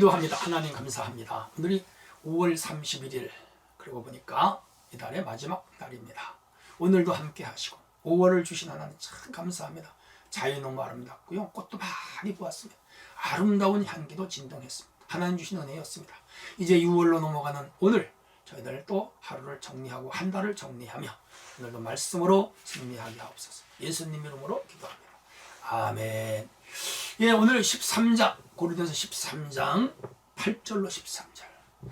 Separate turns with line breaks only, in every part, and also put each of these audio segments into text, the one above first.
기도합니다. 하나님 감사합니다. 오늘이 5월 31일 그리고 보니까 이달의 마지막 날입니다. 오늘도 함께 하시고 5월을 주신 하나님 참 감사합니다. 자연이 너무 아름답고요. 꽃도 많이 보았습니다. 아름다운 향기도 진동했습니다. 하나님 주신 은혜였습니다. 이제 6월로 넘어가는 오늘 저희들 또 하루를 정리하고 한 달을 정리하며 오늘도 말씀으로 승리하게 하옵소서. 예수님 이름으로 기도합니다. 아멘. 예, 오늘 13장 고린도서 13장 8절로 13절.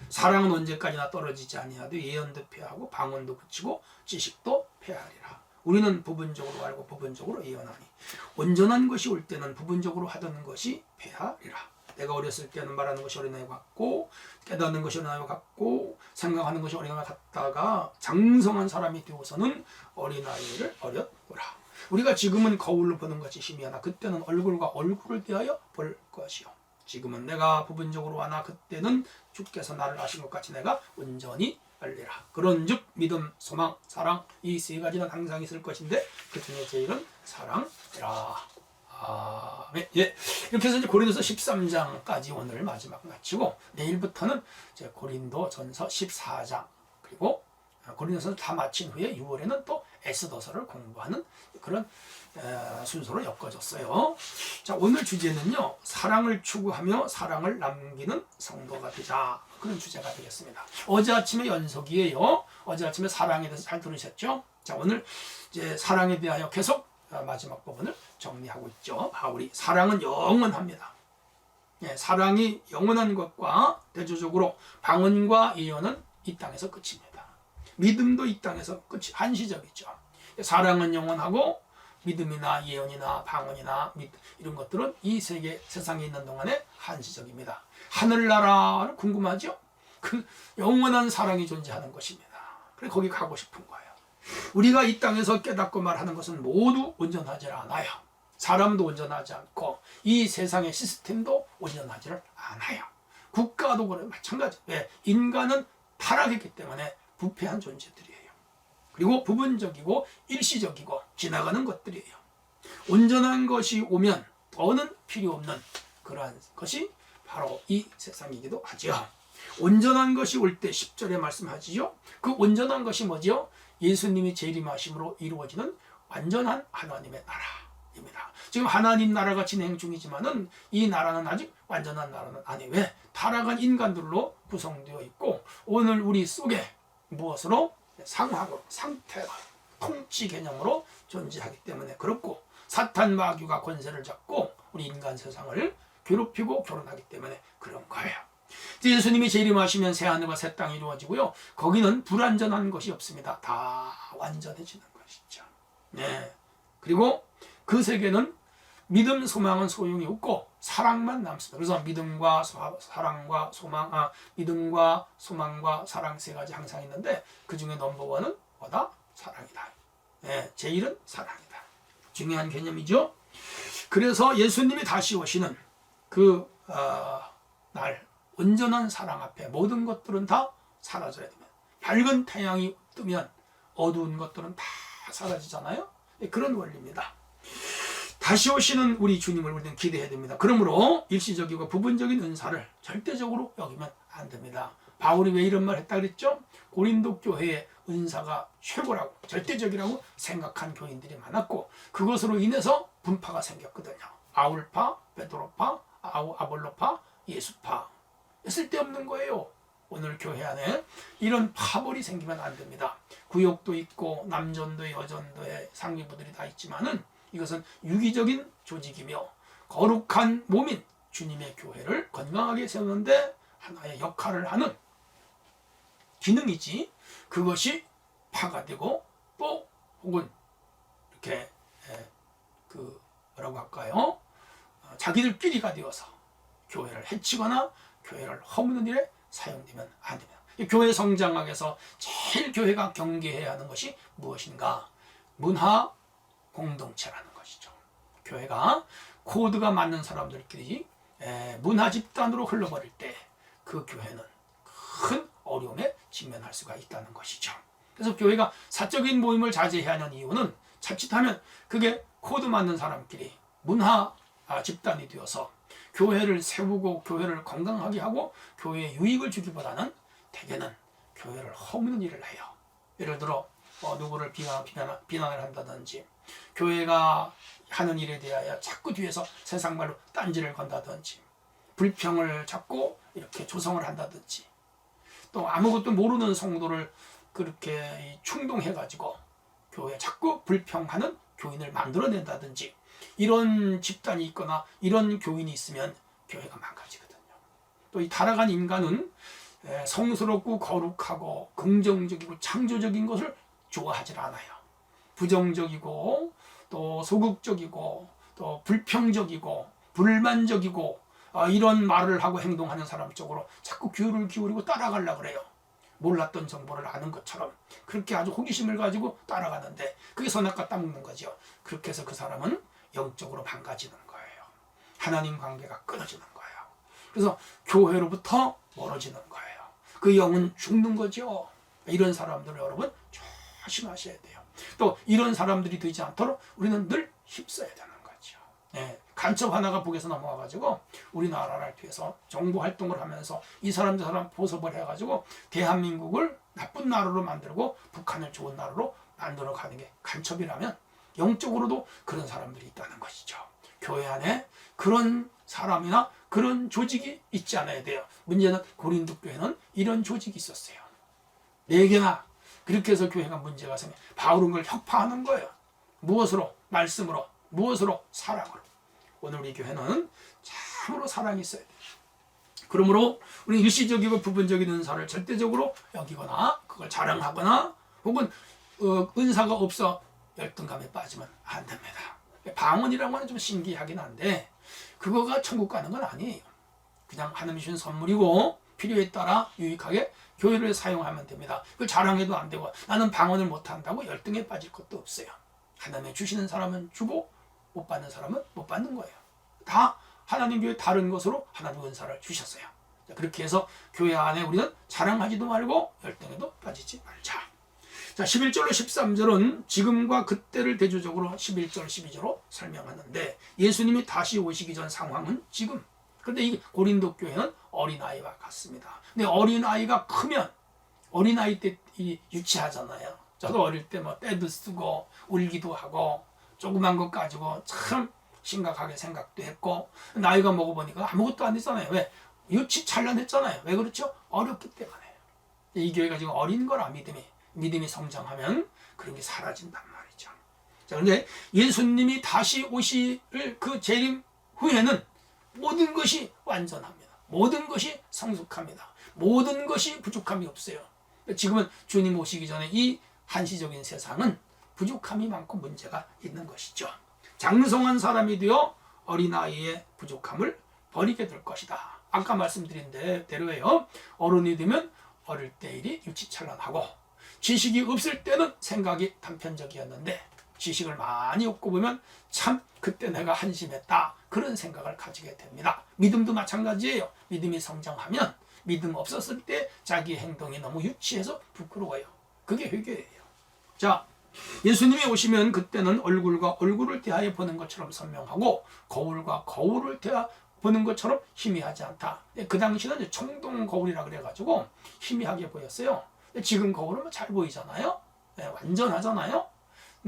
사랑은 언제까지나 떨어지지 아니하되 예언도 폐하고 방언도 그치고 지식도 폐하리라. 우리는 부분적으로 알고 부분적으로 예언하니 온전한 것이 올 때는 부분적으로 하던 것이 폐하리라. 내가 어렸을 때는 말하는 것이 어린아이 같고 깨닫는 것이 어린아이 같고 생각하는 것이 어린아이 같다가 장성한 사람이 되어서는 어린아이를 어렸노라. 우리가 지금은 거울로 보는 것이 희미하나 그때는 얼굴과 얼굴을 대하여 볼 것이요. 지금은 내가 부분적으로 하나 그때는 주께서 나를 아신 것 같이 내가 온전히 알리라. 그런즉 믿음, 소망, 사랑 이 세 가지는 항상 있을 것인데 그 중에 제일은 사랑이라. 아멘. 예. 이렇게 해서 이제 고린도서 13장까지 오늘 마지막 마치고 내일부터는 이제 고린도 전서 14장 그리고 고린도서를 다 마친 후에 6월에는 또 에스더서를 공부하는 그런 에, 순서로 엮어졌어요. 자, 오늘 주제는요. 사랑을 추구하며 사랑을 남기는 성도가 되자. 그런 주제가 되겠습니다. 어제 아침에 연속이에요. 어제 아침에 사랑에 대해서 잘 들으셨죠? 자, 오늘 이제 사랑에 대하여 계속 어, 마지막 부분을 정리하고 있죠. 바울이 사랑은 영원합니다. 예, 사랑이 영원한 것과 대조적으로 방언과 예언은 이 땅에서 끝입니다. 믿음도 이 땅에서 끝이 한시적이죠. 사랑은 영원하고 믿음이나 예언이나 방언이나 믿, 이런 것들은 이 세계 세상에 있는 동안에 한시적입니다. 하늘나라는 궁금하죠? 그 영원한 사랑이 존재하는 것입니다. 그래 거기 가고 싶은 거예요. 우리가 이 땅에서 깨닫고 말하는 것은 모두 온전하지 않아요. 사람도 온전하지 않고 이 세상의 시스템도 온전하지를 않아요. 국가도 그래 마찬가지. 왜? 인간은 타락했기 때문에 부패한 존재들이에요. 그리고 부분적이고 일시적이고 지나가는 것들이에요. 온전한 것이 오면 더는 필요 없는 그러한 것이 바로 이 세상이기도 하죠. 온전한 것이 올 때 10절에 말씀하지요. 그 온전한 것이 뭐지요? 예수님이 재림하심으로 이루어지는 완전한 하나님의 나라입니다. 지금 하나님 나라가 진행 중이지만은 이 나라는 아직 완전한 나라는 아니에요. 왜? 타락한 인간들로 구성되어 있고 오늘 우리 속에 무엇으로? 상황으로, 상태가 통치 개념으로 존재하기 때문에 그렇고 사탄 마귀가 권세를 잡고 우리 인간 세상을 괴롭히고 결혼하기 때문에 그런 거예요. 예수님이 재림하시면 새 하늘과 새 땅이 이루어지고요. 거기는 불완전한 것이 없습니다. 다 완전해지는 것이죠. 네. 그리고 그 세계는 믿음, 소망은 소용이 없고 사랑만 남습니다. 그래서 믿음과 소, 사랑과 소망, 아, 믿음과 소망과 사랑 세 가지 항상 있는데 그 중에 넘버 원은 뭐다? 사랑이다. 네, 제일은 사랑이다. 중요한 개념이죠. 그래서 예수님이 다시 오시는 그 어, 날 온전한 사랑 앞에 모든 것들은 다 사라져야 됩니다. 밝은 태양이 뜨면 어두운 것들은 다 사라지잖아요. 네, 그런 원리입니다. 다시 오시는 우리 주님을 우리는 기대해야 됩니다. 그러므로 일시적이고 부분적인 은사를 절대적으로 여기면 안 됩니다. 바울이 왜 이런 말 했다 그랬죠? 고린도 교회의 은사가 최고라고 절대적이라고 생각한 교인들이 많았고 그것으로 인해서 분파가 생겼거든요. 아울파, 베드로파, 아우 아볼로파, 예수파. 쓸데없는 거예요. 오늘 교회 안에 이런 파벌이 생기면 안 됩니다. 구역도 있고 남전도에 여전도에 상류부들이 다 있지만은 이것은 유기적인 조직이며 거룩한 몸인 주님의 교회를 건강하게 세우는데 하나의 역할을 하는 기능이지 그것이 파가 되고 또 혹은 이렇게 그 뭐라고 할까요? 어, 자기들끼리가 되어서 교회를 해치거나 교회를 허무는 일에 사용되면 안 됩니다. 교회 성장학에서 제일 교회가 경계해야 하는 것이 무엇인가? 문화 공동체라는 것이죠. 교회가 코드가 맞는 사람들끼리 문화 집단으로 흘러버릴 때 그 교회는 큰 어려움에 직면할 수가 있다는 것이죠. 그래서 교회가 사적인 모임을 자제해야 하는 이유는 자칫하면 그게 코드 맞는 사람끼리 문화 집단이 되어서 교회를 세우고 교회를 건강하게 하고 교회에 유익을 주기보다는 대개는 교회를 허무는 일을 해요. 예를 들어 어, 누구를 비난, 비난, 비난을 한다든지 교회가 하는 일에 대하여 자꾸 뒤에서 세상 말로 딴지를 건다든지 불평을 자꾸 이렇게 조성을 한다든지 또 아무것도 모르는 성도를 그렇게 충동해 가지고 교회 자꾸 불평하는 교인을 만들어낸다든지 이런 집단이 있거나 이런 교인이 있으면 교회가 망가지거든요. 또 이 타락한 인간은 에, 성스럽고 거룩하고 긍정적이고 창조적인 것을 좋아하지 않아요. 부정적이고 또 소극적이고 또 불평적이고 불만적이고 아, 이런 말을 하고 행동하는 사람 쪽으로 자꾸 귀를 기울이고 따라가려고 그래요. 몰랐던 정보를 아는 것처럼 그렇게 아주 호기심을 가지고 따라가는데 그게 선악과 따먹는 거죠. 그렇게 해서 그 사람은 영적으로 망가지는 거예요. 하나님 관계가 끊어지는 거예요. 그래서 교회로부터 멀어지는 거예요. 그 영은 죽는 거죠. 이런 사람들을 여러분 조심하셔야 돼요. 또 이런 사람들이 되지 않도록 우리는 늘 힘써야 되는 거죠. 예, 간첩 하나가 북에서 넘어와가지고 우리나라를 위해서 정보 활동을 하면서 이 사람 저 사람 보섭을 해가지고 대한민국을 나쁜 나라로 만들고 북한을 좋은 나라로 만들어 가는 게 간첩이라면 영적으로도 그런 사람들이 있다는 것이죠. 교회 안에 그런 사람이나 그런 조직이 있지 않아야 돼요. 문제는 고린도 교회는 이런 조직이 있었어요. 네 개나 그렇게 해서 교회가 문제가 생겨 바울은 걸 혁파하는 거예요. 무엇으로? 말씀으로. 무엇으로? 사랑으로. 오늘 우리 교회는 참으로 사랑이 있어야 돼요. 그러므로 우리 일시적이고 부분적인 은사를 절대적으로 여기거나 그걸 자랑하거나 혹은 어, 은사가 없어 열등감에 빠지면 안 됩니다. 방언이라고 하는 좀 신기하긴 한데 그거가 천국 가는 건 아니에요. 그냥 하나님 주신 선물이고 필요에 따라 유익하게 교회를 사용하면 됩니다. 그 자랑해도 안 되고 나는 방언을 못 한다고 열등에 빠질 것도 없어요. 하나님 주시는 사람은 주고 못 받는 사람은 못 받는 거예요. 다 하나님 교회 다른 것으로 하나님 은사를 주셨어요. 자, 그렇게 해서 교회 안에 우리는 자랑하지도 말고 열등에도 빠지지 말자. 자, 11절로 13절은 지금과 그때를 대조적으로 11절, 12절로 설명하는데 예수님이 다시 오시기 전 상황은 지금. 그런데 이 고린도 교회는 어린아이와 같습니다. 근데 어린아이가 크면 어린아이 때이 유치하잖아요. 저도 어릴 때 뭐 때도 쓰고 울기도 하고 조그만 것 가지고 참 심각하게 생각도 했고 나이가 먹어보니까 아무것도 안 됐잖아요. 왜? 유치 찬란했잖아요. 왜 그렇죠? 어렸기 때문에. 이 교회가 지금 어린 거라 믿음이. 믿음이 성장하면 그런 게 사라진단 말이죠. 자, 그런데 예수님이 다시 오실 그 재림 후에는 모든 것이 완전합니다. 모든 것이 성숙합니다. 모든 것이 부족함이 없어요. 지금은 주님 오시기 전에 이 한시적인 세상은 부족함이 많고 문제가 있는 것이죠. 장성한 사람이 되어 어린아이의 부족함을 버리게 될 것이다. 아까 말씀드린 대로예요. 어른이 되면 어릴 때 일이 유치찬란하고 지식이 없을 때는 생각이 단편적이었는데 지식을 많이 얻고 보면 참 그때 내가 한심했다 그런 생각을 가지게 됩니다. 믿음도 마찬가지예요. 믿음이 성장하면 믿음 없었을 때 자기 행동이 너무 유치해서 부끄러워요. 그게 회개예요. 자, 예수님이 오시면 그때는 얼굴과 얼굴을 대하여 보는 것처럼 선명하고 거울과 거울을 대하 보는 것처럼 희미하지 않다. 그 당시는 청동 거울이라 그래가지고 희미하게 보였어요. 지금 거울은 뭐잘 보이잖아요. 네, 완전하잖아요.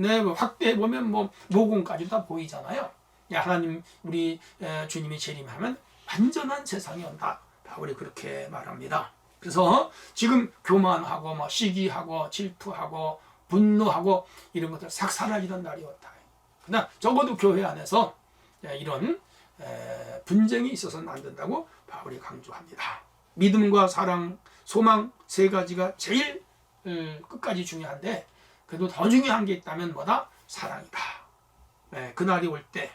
네, 뭐 확대해 보면 뭐 모공까지 다 보이잖아요. 예, 하나님 우리 주님이 재림하면 완전한 세상이 온다. 바울이 그렇게 말합니다. 그래서 지금 교만하고 뭐 시기하고 질투하고 분노하고 이런 것들 싹 사라지는 날이 온다. 그러나 적어도 교회 안에서 예, 이런 분쟁이 있어서는 안 된다고 바울이 강조합니다. 믿음과 사랑, 소망 세 가지가 제일 끝까지 중요한데 그래도 더 중요한 게 있다면 뭐다? 사랑이다. 네, 그날이 올 때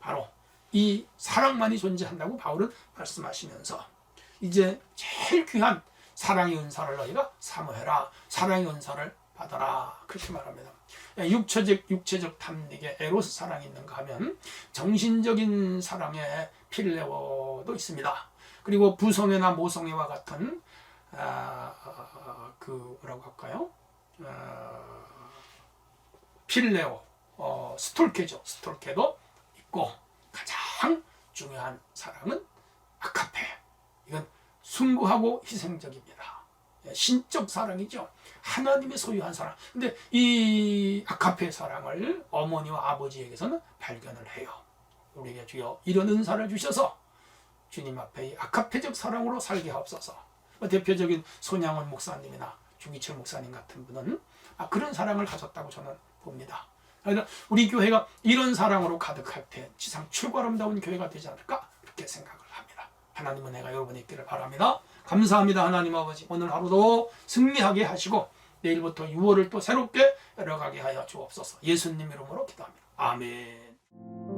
바로 이 사랑만이 존재한다고 바울은 말씀하시면서 이제 제일 귀한 사랑의 은사를 너희가 사모해라. 사랑의 은사를 받아라. 그렇게 말합니다. 육체적 육체적 탐닉에 에로스 사랑이 있는가 하면 정신적인 사랑에 필레오도 있습니다. 그리고 부성애나 모성애와 같은 아, 그 뭐라고 할까요? 아, 필레오, 어, 스톨케죠. 스톨케도 있고 가장 중요한 사랑은 아카페. 이건 숭고하고 희생적입니다. 예, 신적 사랑이죠. 하나님의 소유한 사랑. 근데 이 아카페 사랑을 어머니와 아버지에게서는 발견을 해요. 우리에게 주여 이런 은사를 주셔서 주님 앞에 이 아카페적 사랑으로 살게 하옵소서. 뭐 대표적인 손양원 목사님이나 주기철 목사님 같은 분은 아, 그런 사랑을 가졌다고 저는 그래서 우리 교회가 이런 사랑으로 가득할 때 지상 최고 아름다운 교회가 되지 않을까 그렇게 생각을 합니다. 하나님은 내가 여러분이 있기를 바랍니다. 감사합니다 하나님 아버지 오늘 하루도 승리하게 하시고 내일부터 6월을 또 새롭게 열어가게 하여 주옵소서 예수님 이름으로 기도합니다. 아멘